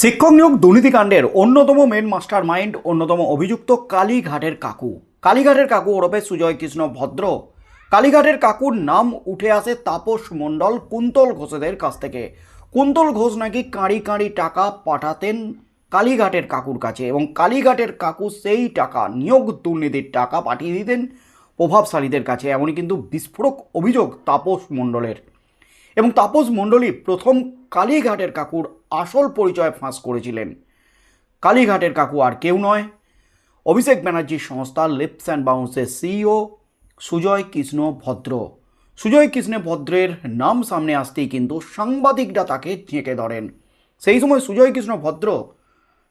শিক্ষক নিয়োগ দুর্নীতিকাণ্ডের অন্যতম মেন মাস্টার মাইন্ড অন্যতম অভিযুক্ত কালীঘাটের কাকু। কালীঘাটের কাকু ওরফে সুজয় কৃষ্ণ ভদ্র। কালীঘাটের কাকুর নাম উঠে আসে তাপস মণ্ডল, কুন্তল ঘোষেদের কাছ থেকে। কুন্তল ঘোষ নাকি কাঁড়ি কাঁড়ি টাকা পাঠাতেন কালীঘাটের কাকুর কাছে এবং কালীঘাটের কাকু সেই টাকা, নিয়োগ দুর্নীতির টাকা পাঠিয়ে দিতেন প্রভাবশালীদের কাছে। এমনই কিন্তু বিস্ফোরক অভিযোগ তাপস মণ্ডলের। এবং তাপস মণ্ডলী প্রথম কালীঘাটের কাকুর আসল পরিচয় ফাঁস করেছিলেন। কালীঘাটের কাকু আর কেউ নয়। অভিষেক ব্যানার্জির সংস্থা লিপস অ্যান্ড বাউন্সের সিইও সুজয় কৃষ্ণ ভদ্র। সুজয় কৃষ্ণ ভদ্রের নাম সামনে আসতেই কিন্তু সাংবাদিকরা তাকে ঝেঁকে ধরেন। সেই সময় সুজয় কৃষ্ণ ভদ্র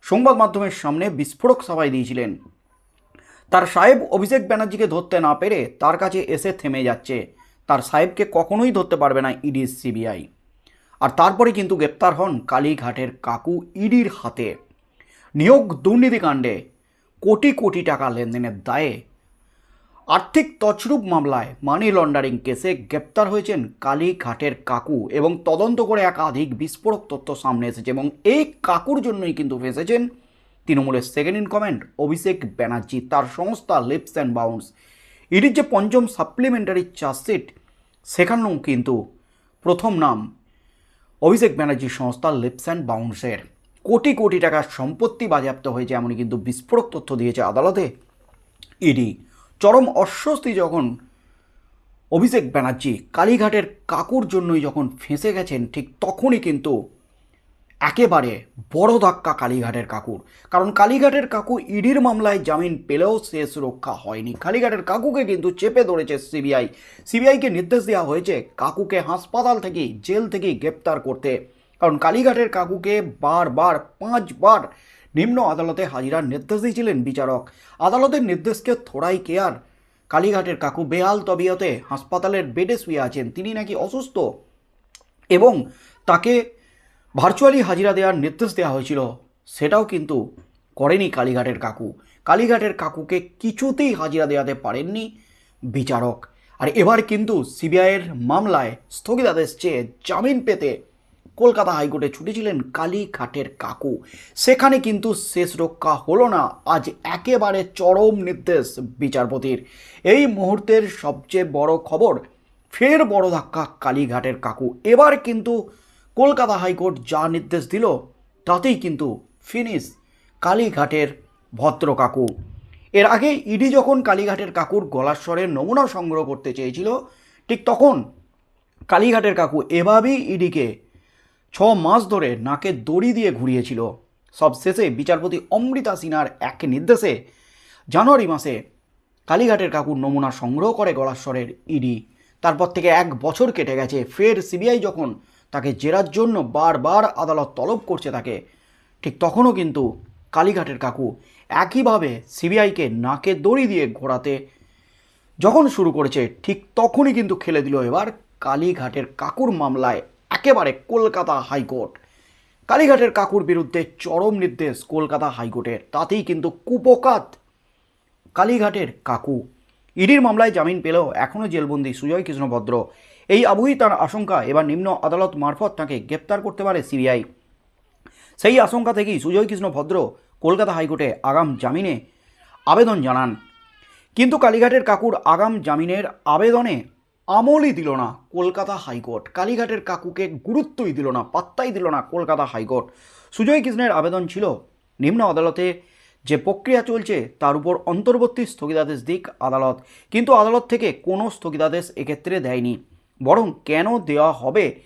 সংবাদ মাধ্যমের সামনে বিস্ফোরক সভায় দিয়েছিলেন। তার সাহেব অভিষেক ব্যানার্জিকে ধরতে না পেরে তার কাছে এসে থেমে যাচ্ছে। সাহেবকে কখনোই ধরতে পারবে না ইডি সিবিআই। আর তারপরে কিন্তু গ্রেপ্তার হন কালীঘাটের কাকু ইডির হাতে। নিয়োগ দুর্নীতিকাণ্ডে কোটি কোটি টাকা লেনদেনের দায়ে আর্থিক তছরূপ মামলায় মানি লন্ডারিং কেসে গ্রেপ্তার হয়েছেন কালীঘাটের কাকু এবং তদন্ত করে একাধিক বিস্ফোরক তথ্য সামনে এসেছে এবং এই কাকুর জন্যই কিন্তু ফেসেছেন তৃণমূলের second in command Abhishek Banerjee. তার সংস্থা লিপস অ্যান্ড বাউন্স ইডির যে পঞ্চম সাপ্লিমেন্টারি চার্জশিট সেখানেও কিন্তু প্রথম নাম অভিষেক ব্যানার্জির সংস্থা লিপস অ্যান্ড বাউন্সের কোটি কোটি টাকার সম্পত্তি বাজেয়াপ্ত হয়েছে এমনই কিন্তু বিস্ফোরক তথ্য দিয়েছে আদালতে। ইডি, চরম অস্বস্তি যখন অভিষেক ব্যানার্জি কালীঘাটের কাকুর জন্যই যখন ফেঁসে গেছেন, ঠিক তখনই কিন্তু একেবারে বড় ধাক্কা কালীঘাটের কাকুর। কারণ কালীঘাটের কাকু ইডির মামলায় জামিন পেলেও শেষ রক্ষা হয়নি। কালীঘাটের কাকুকে কিন্তু চেপে ধরেছে সিবিআই। সিবিআইকে নির্দেশ দেওয়া হয়েছে কাকুকে হাসপাতাল থেকে জেল থেকে গ্রেপ্তার করতে। কারণ কালীঘাটের কাকুকে বারবার, পাঁচবার নিম্ন আদালতে হাজিরার নির্দেশ দিয়েছিলেন বিচারক। আদালতের নির্দেশকে থোড়াই কেয়ার কালীঘাটের কাকু বেহাল তবিয়তে হাসপাতালের বেডে শুয়ে আছেন। তিনি নাকি অসুস্থ? এবং তাকে ভার্চুয়ালি হাজিরা দেওয়ার নির্দেশ দেওয়া হয়েছিল। সেটাও কিন্তু করেনি কালীঘাটের কাকু। কালীঘাটের কাকুকে কিছুতেই হাজিরা দেওয়াতে পারেননি বিচারক। আর এবার কিন্তু সিবিআইয়ের মামলায় স্থগিতাদেশ চেয়ে জামিন পেতে কলকাতা হাইকোর্টে ছুটেছিলেন কালীঘাটের কাকু। সেখানে কিন্তু শেষ রক্ষা হলো না। আজ একেবারে চরম নির্দেশ বিচারপতির। এই মুহূর্তের সবচেয়ে বড় খবর, ফের বড় ধাক্কা কালীঘাটের কাকু। এবার কিন্তু কলকাতা হাইকোর্ট যা নির্দেশ দিল, তাতেই কিন্তু ফিনিশ কালীঘাটের ভদ্র কাকু। এর আগে ইডি যখন কালীঘাটের কাকুর গলার স্বরের নমুনা সংগ্রহ করতে চেয়েছিল, ঠিক তখন কালীঘাটের কাকু এভাবেই ইডিকে ছ মাস ধরে নাকে দড়ি দিয়ে ঘুরিয়েছিল। সব শেষে বিচারপতি অমৃতা সিনহার এক নির্দেশে জানুয়ারি মাসে কালীঘাটের কাকুর নমুনা সংগ্রহ করে গলাস্বরের ইডি। তারপর থেকে এক বছর কেটে গেছে। ফের সিবিআই যখন তাকে জেরার জন্য বারবার আদালত তলব করছে তাকে। ঠিক তখনও কিন্তু কালীঘাটের কাকু একইভাবে সিবিআইকে নাকে দড়ি দিয়ে ঘোরাতে যখন শুরু করেছে, ঠিক তখনই কিন্তু খেলে দিল এবার কালীঘাটের কাকুর মামলায় একেবারে কলকাতা হাইকোর্ট। কালীঘাটের কাকুর বিরুদ্ধে চরম নির্দেশ কলকাতা হাইকোর্টের, তাতেই কিন্তু কুপকাত কালীঘাটের কাকু। ইডির মামলায় জামিন পেলেও এখনও জেলবন্দি সুজয় কৃষ্ণ ভদ্র এই আবহেই তার আশঙ্কা। এবার নিম্ন আদালত মারফত তাকে গ্রেপ্তার করতে পারে সিবিআই। সেই আশঙ্কা থেকেই সুজয় কৃষ্ণ ভদ্র কলকাতা হাইকোর্টে আগাম জামিনে আবেদন জানান। কিন্তু কালীঘাটের কাকুর আগাম জামিনের আবেদনে আমলই দিল না কলকাতা হাইকোর্ট। কালীঘাটের কাকুকে গুরুত্বই দিল না, পাত্তাই দিল না কলকাতা হাইকোর্ট। সুজয় কৃষ্ণের আবেদন ছিল নিম্ন আদালতে। যে প্রক্রিয়া চলছে তার উপর অন্তর্বর্তী স্থগিতাদেশ দিক আদালত। কিন্তু আদালত থেকে কোনো স্থগিতাদেশ এক্ষেত্রে দেয়নি। বরং কেন দেওয়া হবে?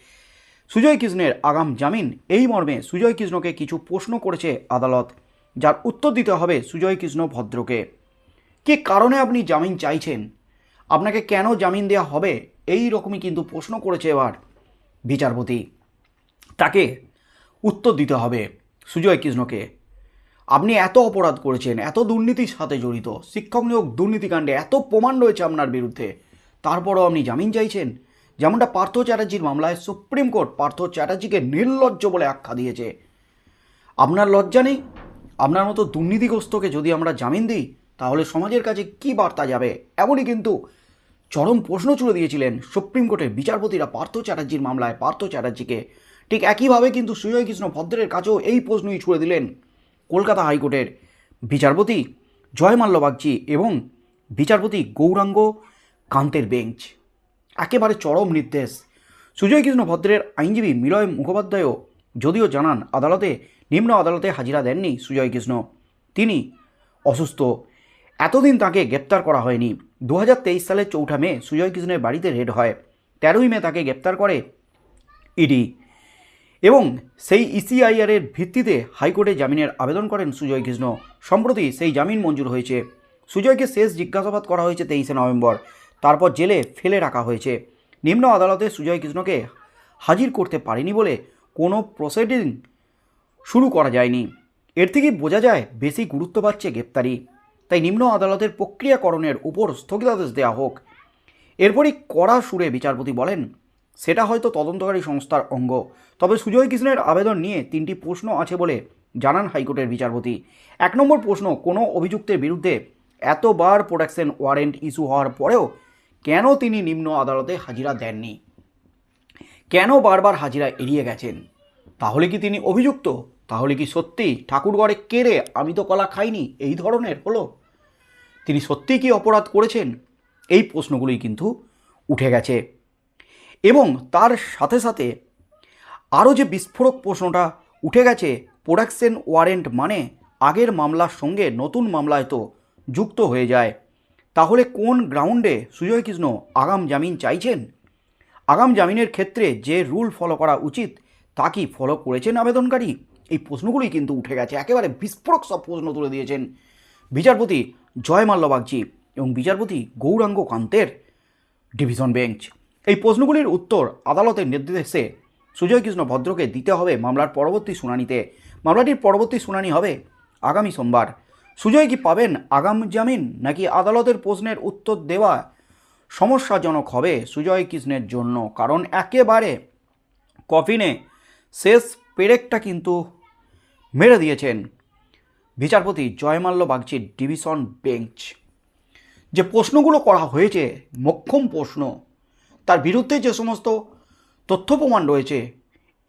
সুজয় কৃষ্ণের আগাম জামিন। এই মর্মে সুজয় কৃষ্ণকে কিছু প্রশ্ন করেছে আদালত। যার উত্তর দিতে হবে সুজয় কৃষ্ণ ভদ্রকে। কি কারণে আপনি জামিন চাইছেন? আপনাকে কেন জামিন দেওয়া হবে? এই রকমই কিন্তু প্রশ্ন করেছে এবার বিচারপতি। তাকে উত্তর দিতে হবে সুজয় কৃষ্ণকে। আপনি এত অপরাধ করেছেন, এত দুর্নীতির সাথে জড়িত, শিক্ষক নিয়োগ দুর্নীতিকাণ্ডে এত প্রমাণ রয়েছে আপনার বিরুদ্ধে, তারপরও আপনি জামিন চাইছেন? যেমনটা পার্থ চ্যাটার্জির মামলায় সুপ্রিম কোর্ট পার্থ চ্যাটার্জিকে নির্লজ্জ বলে আখ্যা দিয়েছে। আপনার লজ্জা নেই? আপনার মতো দুর্নীতিগ্রস্তকে যদি আমরা জামিন দিই, তাহলে সমাজের কাছে কি বার্তা যাবে? এমনই কিন্তু চরম প্রশ্ন ছুড়ে দিয়েছিলেন সুপ্রিম কোর্টের বিচারপতিরা পার্থ চ্যাটার্জির মামলায়। পার্থ চ্যাটার্জিকে ঠিক একইভাবে কিন্তু সুজয় কৃষ্ণ ভদ্রের কাছেও এই প্রশ্নই ছুড়ে দিলেন কলকাতা হাইকোর্টের বিচারপতি জয়মাল্য বাগচি এবং বিচারপতি গৌরাঙ্গ কান্তের বেঞ্চ। একেবারে চরম নির্দেশ। সুজয় কৃষ্ণ ভদ্রের আইনজীবী মিলয় মুখোপাধ্যায়ও যদিও জানান, আদালতে, নিম্ন আদালতে হাজিরা দেননি সুজয় কৃষ্ণ তিনি অসুস্থ। এতদিন তাকে গ্রেপ্তার করা হয়নি। দু হাজার তেইশ সালের চৌঠা মে সুজয় কৃষ্ণের বাড়িতে রেড হয়। তেরোই মে তাকে গ্রেপ্তার করে ইডি। এবং সেই ইসিআইআরের ভিত্তিতে হাইকোর্টে জামিনের আবেদন করেন সুজয় কৃষ্ণ সম্প্রতি সেই জামিন মঞ্জুর হয়েছে। সুজয়কে শেষ জিজ্ঞাসাবাদ করা হয়েছে তেইশে নভেম্বর। তারপর জেলে ফেলে রাখা হয়েছে। নিম্ন আদালতে সুজয় কৃষ্ণকে হাজির করতে পারেনি বলে কোনো প্রসিডিং শুরু করা যায়নি। এর থেকে বোঝা যায়, বেশি গুরুত্ব পাচ্ছে গ্রেপ্তারি। তাই নিম্ন আদালতের প্রক্রিয়াকরণের উপর স্থগিতাদেশ দেওয়া হোক। এরপরই কড়া সুরে বিচারপতি বলেন, সেটা হয়তো তদন্তকারী সংস্থার অঙ্গ। তবে সুজয় কৃষ্ণের আবেদন নিয়ে তিনটি প্রশ্ন আছে বলে জানান হাইকোর্টের বিচারপতি। এক নম্বর প্রশ্ন, কোনো অভিযুক্তের বিরুদ্ধে এতবার প্রোটেকশন ওয়ারেন্ট ইস্যু হওয়ার পরেও কেন তিনি নিম্ন আদালতে হাজিরা দেননি? কেন বারবার হাজিরা এড়িয়ে গেছেন? তাহলে কি তিনি অভিযুক্ত? তাহলে কি সত্যি ঠাকুরগড়ে কেড়ে আমি তো কলা খাইনি, এই ধরনের হলো? তিনি সত্যিই কি অপরাধ করেছেন? এই প্রশ্নগুলোই কিন্তু উঠে গেছে। এবং তার সাথে সাথে আরও যে বিস্ফোরক প্রশ্নটা উঠে গেছে, প্রোডাকশন ওয়ারেন্ট মানে আগের মামলার সঙ্গে নতুন মামলায় তো যুক্ত হয়ে যায়। তাহলে কোন গ্রাউন্ডে সুজয় কৃষ্ণ আগাম জামিন চাইছেন? আগাম জামিনের ক্ষেত্রে যে রুল ফলো করা উচিত, তা কি ফলো করেছেন আবেদনকারী? এই প্রশ্নগুলি কিন্তু উঠে গেছে, একেবারে বিস্ফোরক সব প্রশ্ন তুলে দিয়েছেন। বিচারপতি জয় মাল্য বাগচি এবং বিচারপতি গৌরাঙ্গ কান্তের ডিভিশন বেঞ্চ। এই প্রশ্নগুলির উত্তর আদালতের নির্দেশে সুজয় কৃষ্ণ ভদ্রকে দিতে হবে মামলার পরবর্তী শুনানিতে। মামলাটির পরবর্তী শুনানি হবে আগামী সোমবার। সুজয় কি পাবেন আগাম জামিন নাকি আদালতের প্রশ্নের উত্তর দেওয়া সমস্যাজনক হবে? সুজয় কৃষ্ণের জন্য, কারণ একেবারে কফিনে শেষ পেরেকটা কিন্তু মেরে দিয়েছেন বিচারপতি জয়মাল্য বাগচির ডিভিশন বেঞ্চ। যে প্রশ্নগুলো করা হয়েছে, মক্ষম প্রশ্ন, তার বিরুদ্ধে যে সমস্ত তথ্য প্রমাণ রয়েছে,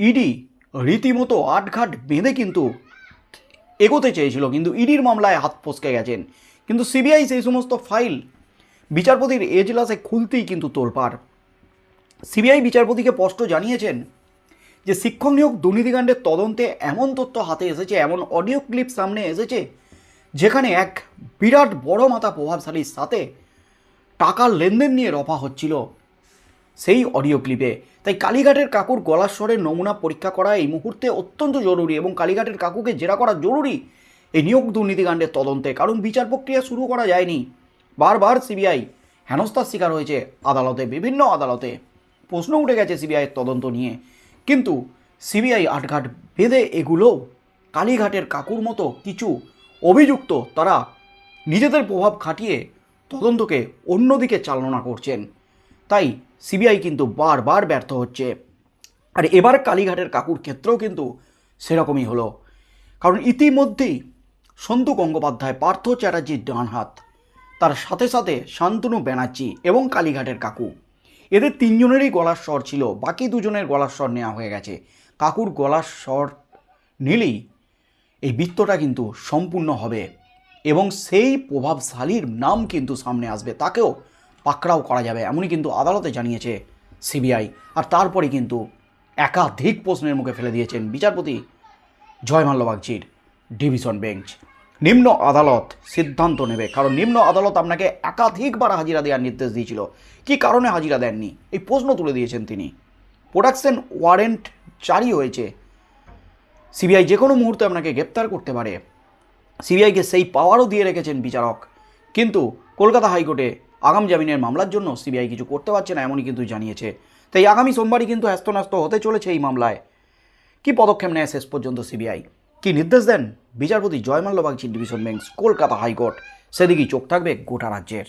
ইডি রীতিমতো আটঘাট বেঁধে কিন্তু এগোতে চেয়েছিল, কিন্তু ইডির মামলায় হাত ফসকে গেছেন। কিন্তু সিবিআই সেই সমস্ত ফাইল বিচারপতির এজলাসে খুলতেই কিন্তু তোলপাড়। সিবিআই বিচারপতিকে স্পষ্ট জানিয়েছেন যে শিক্ষক নিয়োগ দুর্নীতিকাণ্ডের তদন্তে এমন তথ্য হাতে এসেছে, এমন অডিও ক্লিপ সামনে এসেছে, যেখানে এক বিরাট বড় মাথা প্রভাবশালীর সাথে টাকার লেনদেন নিয়ে রফা হচ্ছিল। সেই অডিও ক্লিপে তাই কালীঘাটের কাকুর গলার স্বরের নমুনা পরীক্ষা করা এই মুহূর্তে অত্যন্ত জরুরি এবং কালীঘাটের কাকুকে জেরা করা জরুরি এই নিয়োগ দুর্নীতিকাণ্ডের তদন্তে, কারণ বিচার প্রক্রিয়া শুরু করা যায়নি। বারবার সিবিআই হেনস্থার শিকার হয়েছে আদালতে, বিভিন্ন আদালতে। প্রশ্ন উঠে গেছে সিবিআইয়ের তদন্ত নিয়ে। কিন্তু সিবিআই আটঘাট বেঁধে এগুলো কালীঘাটের কাকুর মতো কিছু অভিযুক্ত তারা নিজেদের প্রভাব খাটিয়ে তদন্তকে অন্যদিকে চালনা করছেন। তাই সিবিআই কিন্তু বারবার ব্যর্থ হচ্ছে। আর এবার কালীঘাটের কাকুর ক্ষেত্রেও কিন্তু সেরকমই হলো। কারণ ইতিমধ্যেই সন্তু গঙ্গোপাধ্যায়, পার্থ চ্যাটার্জির ডান হাত, তার সাথে সাথে শান্তনু ব্যানার্জি এবং কালীঘাটের কাকু। এদের তিনজনেরই গলার স্বর ছিল, বাকি দুজনের গলার স্বর নেওয়া হয়ে গেছে। কাকুর গলার স্বর নিলেই এই বৃত্তটা কিন্তু সম্পূর্ণ হবে এবং সেই প্রভাবশালীর নাম কিন্তু সামনে আসবে। তাকেও পাকড়াও করা যাবে, এমনই কিন্তু আদালতে জানিয়েছে সিবিআই। আর তারপরে কিন্তু একাধিক প্রশ্নের মুখে ফেলে দিয়েছেন বিচারপতি জয়মাল্য বাগচির, ডিভিশন বেঞ্চ। নিম্ন আদালত সিদ্ধান্ত নেবে, কারণ নিম্ন আদালত আপনাকে একাধিকবার হাজিরা দেওয়ার নির্দেশ দিয়েছিল। কী কারণে হাজিরা দেননি? এই প্রশ্ন তুলে দিয়েছেন তিনি। প্রোডাকশন ওয়ারেন্ট জারি হয়েছে। সিবিআই যে কোনো মুহূর্তে আপনাকে গ্রেপ্তার করতে পারে। সিবিআইকে সেই পাওয়ারও দিয়ে রেখেছেন বিচারক। কিন্তু কলকাতা হাইকোর্টে আগাম জামিনের মামলার জন্য সিবিআই কিছু করতে পারছে না, এমনই কিন্তু জানিয়েছে। তাই আগামী সোমবারই কিন্তু হ্যাস্তনাস্ত হতে চলেছে এই মামলায়। কি পদক্ষেপ নেয় শেষ পর্যন্ত সিবিআই? কি নির্দেশ দেন? বিচারপতি Joymalya Bagchi division bench, Kolkata high court. সেদিকেই চোখ থাকবে গোটা রাজ্যের।